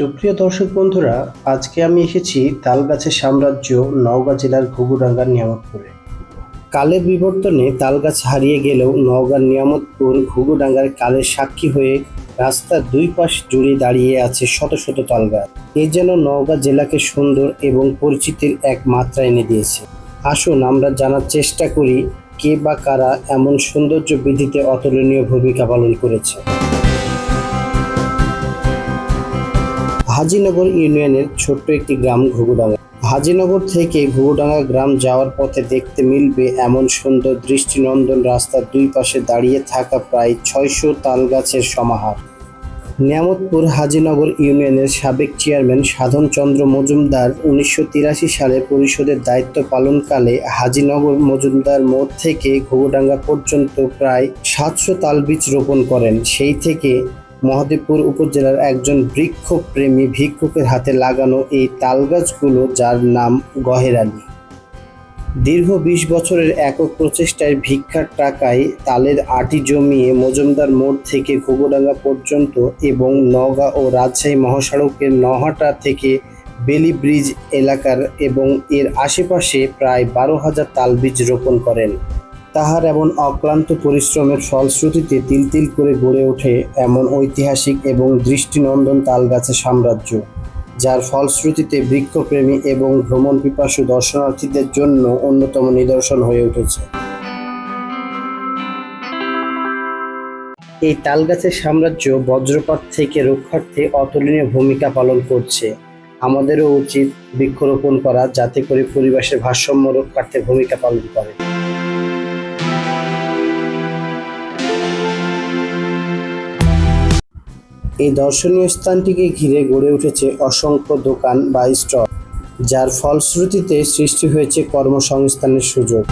সুপ্রিয় দর্শক বন্ধুরা, আজকে আমি এসেছি তালগাছের সাম্রাজ্য নওগাঁ জেলার ঘুঘুডাঙ্গার নিয়ামতপুরে। কালের বিবর্তনে তালগাছ হারিয়ে গেলেও নওগাঁর নিয়ামতপুর ঘুঘুডাঙ্গার কালের সাক্ষী হয়ে রাস্তার দুই পাশ জুড়ে দাঁড়িয়ে আছে শত শত তালগাছ। এ যেন নওগাঁ জেলাকে সুন্দর এবং পরিচিতির এক মাত্রা এনে দিয়েছে। আসুন আমরা জানার চেষ্টা করি, কে বা কারা এমন সৌন্দর্য বৃদ্ধিতে অতুলনীয় ভূমিকা পালন করেছে। হাজিনগর ইউনিয়নের ছোট্ট একটি গ্রাম ঘুঘুডাঙ্গা। হাজিনগর থেকে ঘুঘুডাঙ্গা গ্রাম যাওয়ার পথে দেখতে মিলবে এমন সুন্দর দৃষ্টিনন্দন রাস্তার দুই পাশে দাঁড়িয়ে থাকা প্রায় ছয়শো তাল গাছের সমাহার। নিয়ামতপুর হাজিনগর ইউনিয়নের সাবেক চেয়ারম্যান সাধন চন্দ্র মজুমদার উনিশশো তিরাশি সালে পরিষদের দায়িত্ব পালনকালে হাজিনগর মজুমদার মোড় থেকে ঘুঘুডাঙ্গা পর্যন্ত প্রায় সাতশো তাল বীজ রোপণ করেন। সেই থেকে মহাদেবপুর উপজেলার একজন বৃক্ষপ্রেমী ভিক্ষুকের হাতে লাগানো এই তালগাছগুলো, যার নাম গহের আলী দীর্ঘ বিশ বছরের একক প্রচেষ্টায় ভিক্ষার টাকায় তালের আটি জমিয়ে মজুমদার মোড় থেকে ঘুঘুডাঙ্গা পর্যন্ত এবং নওগাঁ ও রাজশাহী মহাসড়কের নহাটা থেকে বেলি ব্রিজ এলাকার এবং এর আশেপাশে প্রায় বারো হাজার তালবীজ রোপণ করেন। তাহার এমন অক্লান্ত পরিশ্রমের ফলশ্রুতিতে তিল তিল করে গড়ে ওঠে এমন ঐতিহাসিক এবং দৃষ্টিনন্দন তালগাছের সাম্রাজ্য, যার ফলশ্রুতিতে বৃক্ষপ্রেমী এবং ভ্রমণ পিপাসু দর্শনার্থীদের জন্য অন্যতম নিদর্শন হয়ে উঠেছে। এই তালগাছের সাম্রাজ্য বজ্রপাত থেকে রক্ষার্থে অতুলনীয় ভূমিকা পালন করছে। আমাদেরও উচিত বৃক্ষরোপণ করা যাতে করে পরিবেশের ভারসাম্য রক্ষার্থে ভূমিকা পালন করে। এই দর্শনীয় স্থানটিকে ঘিরে গড়ে উঠেছে অসংখ্য দোকান বা স্টল, যার ফলশ্রুতিতে সৃষ্টি হয়েছে কর্মসংস্থানের সুযোগ।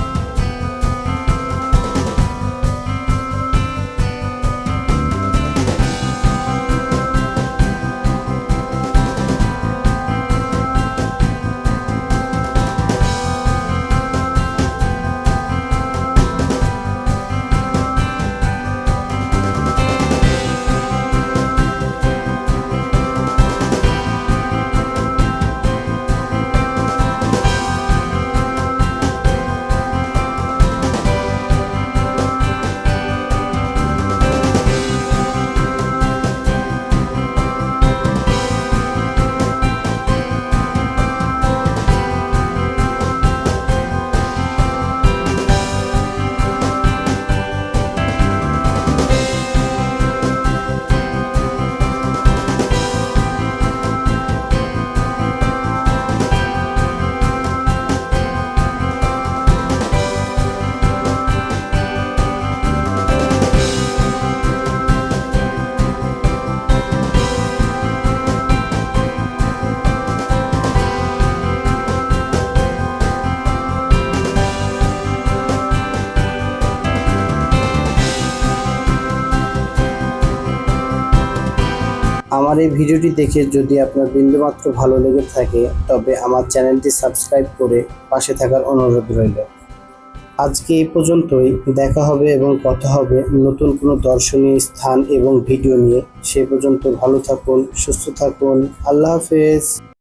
আমার এই ভিডিওটি দেখে যদি আপনার বিন্দুমাত্র ভালো লেগে থাকে, তবে আমার চ্যানেলটি সাবস্ক্রাইব করে পাশে থাকার অনুরোধ রইল। আজকে এই পর্যন্তই, দেখা হবে এবং কথা হবে নতুন কোনো দর্শনীয় স্থান এবং ভিডিও নিয়ে। সে পর্যন্ত ভালো থাকুন, সুস্থ থাকুন, আল্লাহ হাফেজ।